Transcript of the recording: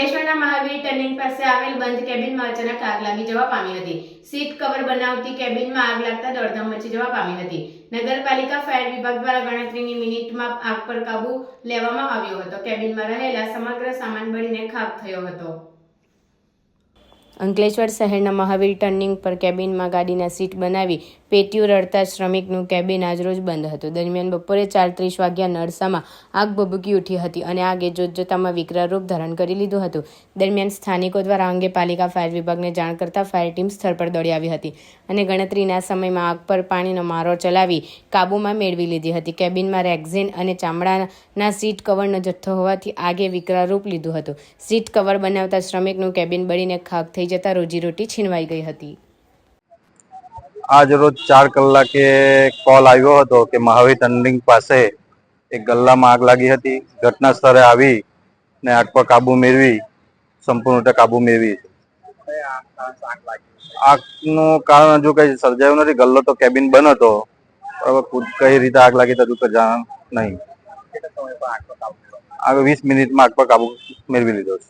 અંકલેશ્વરના મહાવીર ટર્નિંગ પાસે આવેલ બંધ કેબિનમાં અચાનક આગ લાગી જવા પામી હતી. સીટ કવર બનાવતી કેબિનમાં આગ લાગતા દોડધામ મચી જવા પામી હતી. નગરપાલિકા ફાયર વિભાગ દ્વારા ગણતરીની મિનિટમાં આગ પર કાબુ લેવામાં આવ્યો હતો. કેબિનમાં રહેલા સમગ્ર સામાન બળીને ખાક થયો હતો. અંકલેશ્વર શહેરના મહાવીર ટર્નિંગ પર કેબિનમાં ગાડીના સીટ બનાવી પેટીઓ રડતા શ્રમિકનું કેબિન આજરોજ બંધ હતું. દરમિયાન બપોરે ચાર ત્રીસ વાગ્યા નરસામાં આગ ભભૂકી ઉઠી હતી અને આગે જોતજોતામાં વિકરાળ રૂપ ધારણ કરી લીધું હતું. દરમિયાન સ્થાનિકો દ્વારા અંગે પાલિકા, ફાયર વિભાગને જાણ કરતા ફાયર ટીમ સ્થળ પર દોડી આવી હતી અને ગણતરીના સમયમાં આગ પર પાણીનો મારો ચલાવી કાબૂમાં મેળવી લીધી હતી. કેબિનમાં રેક્ઝિન અને ચામડાના સીટ કવરનો જથ્થો હોવાથી આગે વિકરાળ રૂપ લીધું હતું. સીટ કવર બનાવતા શ્રમિકનું કેબિન બળીને ખાક થઈ જતા રોજીરોટી છીનવાઈ ગઈ હતી. આજ રોજ ચાર કલાકે કોલ આવ્યો હતો કે મહાવીર ટર્નિંગ પાસે એક ગલ્લામાં આગ લાગી હતી. ઘટના સ્થળે આવી ને આગ પર કાબુ મેળવી, સંપૂર્ણ રીતે કાબુ મેળવી. આગનું કારણ હજુ કઈ સર્જાયું નથી. ગલ્લો તો કેબિન બંધ હતો. બરાબર કઈ રીતે આગ લાગી હજુ તો જાણ નહીં. આગ વીસ મિનિટમાં આગ પર કાબુ મેળવી લીધો છે.